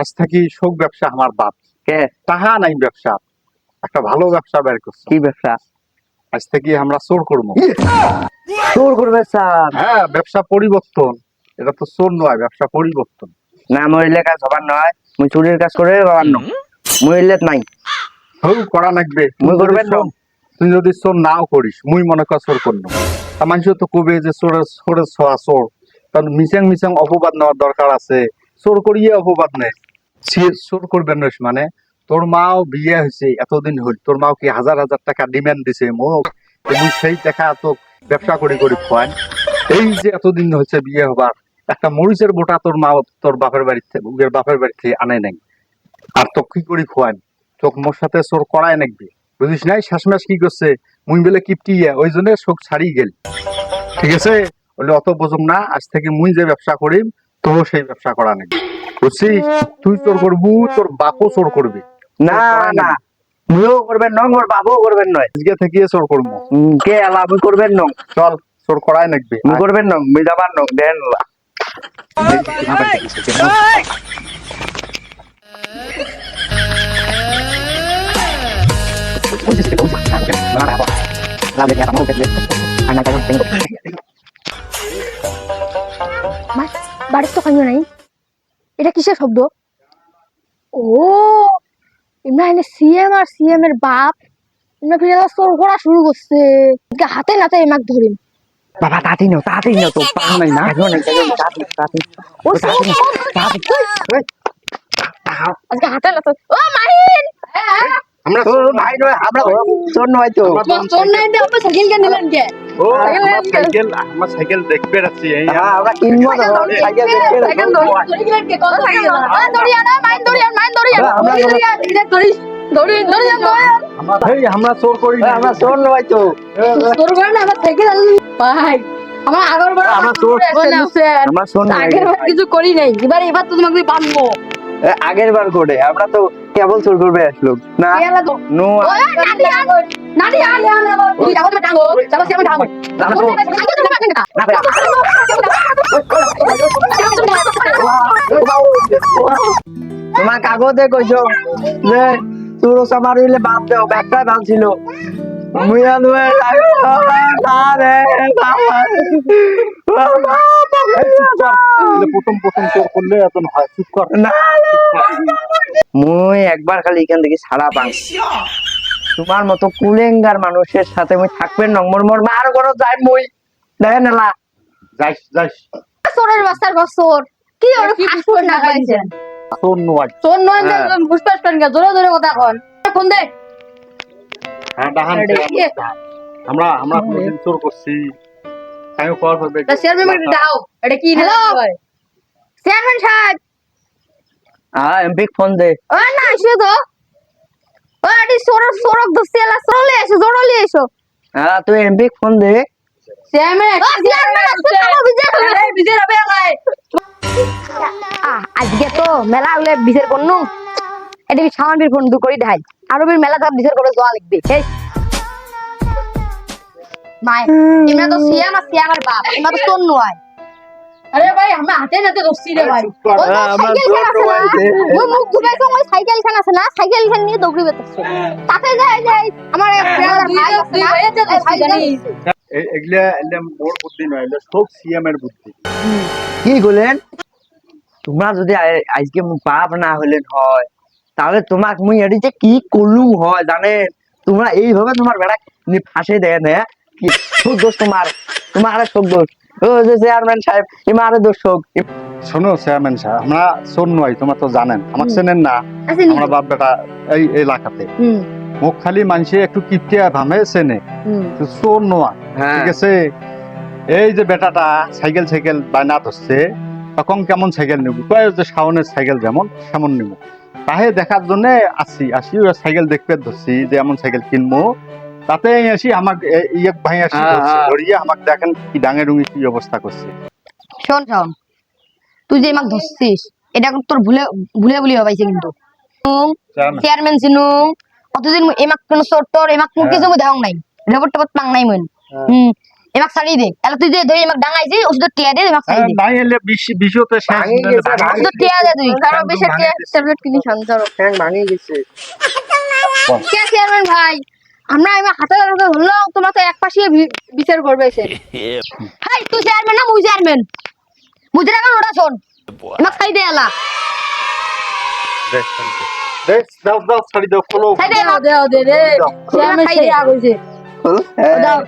আজ থাকি শোক ব্যবসা আমার বাপ? কে? তাহা নাই ব্যবসা। একটা ভালো ব্যবসা বের করছে। কি ব্যবসা? আজ থেকে আমরা চোর করব? চোর করবে স্যার। হ্যাঁ ব্যবসা পরিবর্তন। এটা তো চোর নয় ব্যবসা পরিবর্তন। না মরিলে কাজ হবার নয়। মুই চুরির কাজ করে বাবার ন মরিলে নাই। হউ করা লাগবে। মুই করবেন না। তুই যদি চোর নাও করিস মুই মনে কর চোর করল তা মানুষ তো কবে যে চোরের চোরের ছোঁয়া চোর কারণ মিচাং মিচাং অপবাদ নেওয়ার দরকার আছে। চোর করিয়ে অপবাদ নেই। চোর করবেন না মানে? তোর মাও বিয়ে হয়েছে এতদিন হইল তোর মাও কি হাজার হাজার টাকা ডিমান্ড দিছে? মোক তো মুই সেই টাকা তো ব্যবসা করি করি খোয়ান এই যে এতদিন হচ্ছে বিয়ে হবার একটা মরিচের গোটা তোর মা তোর বাপের বাড়িতে বাপের বাড়ি থেকে আনে নাই। আর তো কি করি খোয়ান চোখ মোর সাথে চোর করায় নাকবি বুঝিস নাই শেষমেশ কি করছে মুই বেলে কিপটিয়ে ওই জন্য শোক ছাড়িয়ে গেল ঠিক আছে বলে অত বোঝম না আজ থেকে মুই যে ব্যবসা করিম তো সেই ব্যবসা করা নেই বুঝছিস তুই চোর করবু তোর বাপও চোর করবি না না মুইও করবেন নং ওর বাবুও করবেন নয় আজকে থেকে চোর করব কে আলা মুই করবেন নং চল চোর করায় নাকবি মুই করবেন নং মুই যাবার নং দেন লা মাছ বাড়ির তো নাই। এটা কিসের শব্দ? ও এনে সিএম আর সিএম এর বাপ। এমনা ফিরে চোর করা শুরু করছে। হাতে নাতে এমাক ধরিম। বাবা তাড়াতাড়ি নাও তাড়াতাড়ি নাও তো। নাই না। এখন ও আজকে হাতে নাতে ও মাহিন! আমরা ও ভাই নয় আমরা চোর নয় তো। চোর নাই দে আপনি সাইকেল কে নিলেন কে ও সাইকেল আমার সাইকেল দেখবে রাখছি এই হ্যাঁ, আমরা কিনবো তো সাইকেল দেখতে সাইকেল ধরি ধরি কে কত সাইকেল ধরি আনা মাইন ধরি আন মাইন ধরি আন আমরা- ধরি আন এটা ধরি ধরি ধরি আন আমরা এই আমরা চোর করি না আমরা চোর নয় তো। তোর করে না আমার সাইকেল ভাই আমার আগের বার আমরা চোর। আমরা চোর। আগের বার কিছু করি নাই এবার এবার তো তোমাকে বাঁধবো। আগের বার করে আমরা তো কেবল চোর করবে আসলো না। চলো তোমার কাগজে কইছো যে চোর সামার হইলে বাপ দেও ব্যাগটাই ভালো ছিল প্রথম প্রথম চোর করলে এত হয়। চুপ কর। না। মুই একবার খালি এখান থেকে ছাড়া পাং। তোমার মতো কুলেঙ্গার মানুষের সাথে মুই থাকবেন নম্বর মোর মার ঘর যাই মুই। দেখেন না যাইস যাইস। সোরের বাস্তার বছর কি ওর ফাস্টফুড না খাইছেন চোর নয়। তোর নয়। বুঝপাস জোরে জোরে কথা কন। ফোন দে। হ্যাঁ ডাহান। আমরা আমরা কোনদিন চোর করছি। আমি কর হবে তা চেয়ারম্যান দাও। এটা কি হ্যালো? চেয়ারম্যান সাহেব। হ্যাঁ এমপি ফোন দে। ও না এসো তো। ও এটি সরক সরক দস্তি এলা সরলে এসো জড়লি এসো। হ্যাঁ তুই এমপি ফোন দে। চেয়ারম্যান চেয়ারম্যান আসছে তো বিজয় হবে বিজয় হবে আলাই আজকে তো মেলা হলে বিচার করনু। এটি সামানবির ফোন দু করি ঢাই আরও মেলা সব বিচার করে জোয়া লিখবে এই মাই ইমরা তো সিয়াম আর সিয়ামের বাপ ইমরা তো তোর নয় আরে ভাই আমরা হাতে নাতে দস্তি রে ভাই। চুপ কর। ওই তো সাইকেল আছে না। ওই মুখ সাইকেল খান আছে না। সাইকেল খান নিয়ে দৌড়ি বেতাছে তাতে যায় যায় আমার এক ব্রাদার ভাই আছে না ভাই জানিস? এগুলা এগুলা মোর বুদ্ধি নয় এগুলা সব সিএম এর বুদ্ধি। কি বলেন? তোমরা যদি আজকে মু বাপ না হলেন হয় তাহলে তোমাক মুই এটি যে কি করলুম হয় জানে? তোমরা এইভাবে তোমার বেড়া ফাঁসে দেয় না কি সুখ দোষ তোমার। তোমার আরে সুখ দোষ। ও যে চেয়ারম্যান সাহেব ইমা আরে দোষ শোনো চেয়ারম্যান সাহেব আমরা চোর নয় তোমার তো জানেন আমাকে চেনেন না আমরা বাপ বেটা এই এই এলাকাতে। মুখ খালি মানুষে একটু কিপটিয়া ভামে চেনে। হুম। নয় হ্যাঁ। ঠিক আছে? এই যে বেটাটা সাইকেল সাইকেল বায়না ধরছে তখন কেমন সাইকেল নিব? কয় যে শাওনের সাইকেল যেমন সেমন নিব। তাহে দেখার জন্য আসি আসি সাইকেল দেখতে ধরছি যে এমন সাইকেল কিনবো। তাতে আসি আমাক এ- ভাই আসি হ্যাঁ। হ্যাঁ। ধরিয়ে আমাকে দেখেন কি ডাঙে ডুঙি কি অবস্থা করছে। শোন শোন তুই যে আমাকে ধরছিস এটা তোর ভুলে ভুলে ভুলে হবাইছে কিন্তু। চেয়ারম্যান, চেয়ারম্যান সিনু কতদিন এমাক কোন চোর তোর এমাক কোন হ্যাঁ। কিছু দেখাও নাই রেপোর্ট টেপট পাং নাই মন। হুম এমাক ছাড়ি দে এলা তুই যে ধরে এমাক ডাঙাইছি ওষুধ টিয়া দে এমাক ছাড়ি হ্যাঁ, দে। নাই এলে বিশ বিশতে শেষ। নাহলে গেছে, ভাঙি ওষুধ টিয়া দে তুই। ধরো বেশ একটা ট্যাবলেট কিনি ঠ্যাং ভাঙি গেছে। কে চেয়ারম্যান ভাই। আমরা এমা হাতে ধরে ধরলাম তোমার এক পাশে বিচার করবে সে। হাই তুই চেয়ারম্যান না মুই চেয়ারম্যান বুঝে রাখেন ওটা শোন। এমাক ছাড়ি দে এলা। দাও দাও ছাড়ি দাও। খোলো ছাড়ি দে দেও দে রে চেয়ারম্যান খাই দে। আগ হইছে খোল হ্যাঁ, দাও